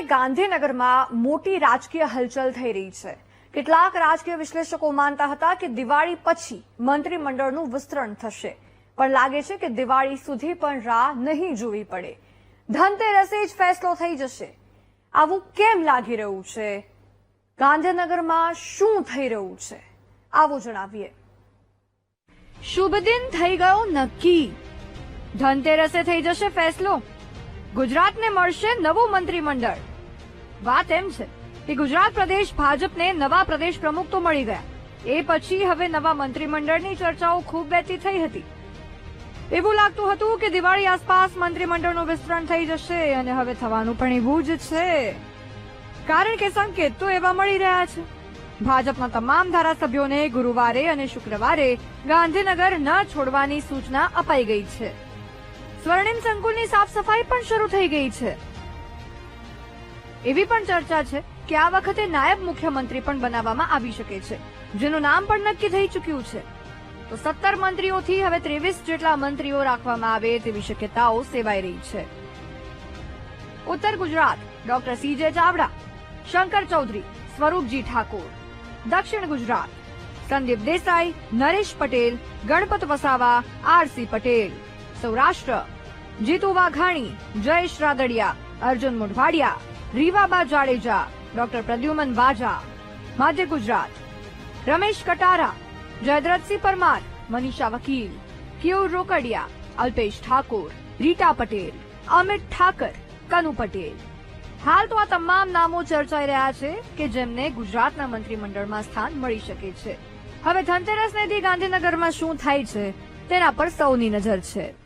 હવે ગાંધીનગરમાં મોટી રાજકીય હલચલ થઈ રહી છે. કેટલાક રાજકીય વિશ્લેષકો માનતા હતા કે દિવાળી પછી મંત્રીમંડળનું વિસ્તરણ થશે. પણ લાગે છે કે દિવાળી સુધી પણ રાહ નહીં જોવી પડે. ધનતેરસે જ ફેસલો થઈ જશે. આવું કેમ લાગી રહ્યું છે? ગાંધીનગરમાં શું થઈ રહ્યું છે? આવું જણાવીએ. શુભ દિન થઈ ગયો નક્કી. ધનતેરસે થઈ જશે ફેસલો. ગુજરાતને મળશે નવું મંત્રીમંડળ. વાત એમ છે કે ગુજરાત પ્રદેશ ભાજપને નવા પ્રદેશ પ્રમુખ તો મળી ગયા. એ પછી હવે નવા મંત્રીમંડળની ચર્ચાઓ ખૂબ વહેતી થઈ હતી. એવું લાગતું હતું કે દિવાળી આસપાસ મંત્રીમંડળનું વિસ્તરણ થઈ જશે અને હવે થવાનું પણ એવું જ છે. કારણ કે સંકેત તો એવા મળી રહ્યા છે. ભાજપના તમામ ધારાસભ્યોને ગુરુવારે અને શુક્રવારે ગાંધીનગર ન છોડવાની સૂચના અપાઈ ગઈ છે. સ્વર્ણિમ સંકુલની સાફ સફાઈ પણ શરૂ થઈ ગઈ છે. એવી પણ ચર્ચા છે કે આ વખતે નાયબ મુખ્યમંત્રી પણ બનાવવામાં આવી શકે છે, જેનું નામ પણ નક્કી થઈ ચૂક્યું છે. તો સત્તર મંત્રીઓથી હવે ત્રેવીસ જેટલા મંત્રીઓ રાખવામાં આવે તેવી શક્યતાઓ સેવાઈ રહી છે. ઉત્તર ગુજરાત, ડોક્ટર સીજે ચાવડા, શંકર ચૌધરી, સ્વરૂપજી ઠાકોર. દક્ષિણ ગુજરાત, સંદીપ દેસાઈ, નરેશ પટેલ, ગણપત વસાવા આરસી પટેલ. સૌરાષ્ટ્ર જીતુ વાઘાણી જયેશ રાદડિયા, અર્જુન મોઢવાડિયા. રીવાબા જાડેજા, ડોક્ટર પ્રદ્યુમન વાજા, માધ્ય ગુજરાત, રમેશ કટારા, જયદ્રથસિંહ પરમાર, મનીષા વકીલ, કિયોર રોકડિયા, અલ્પેશ ઠાકોર, રીટા પટેલ, અમિત ઠાકર, કનુ પટેલ. હાલ તો આ તમામ નામો ચર્ચાઈ રહ્યા છે કે જેમને ગુજરાતના મંત્રીમંડળમાં સ્થાન મળી શકે છે. હવે ધનતેરસને દી ગાંધીનગરમાં શું થાય છે તેના પર સૌની નજર છે.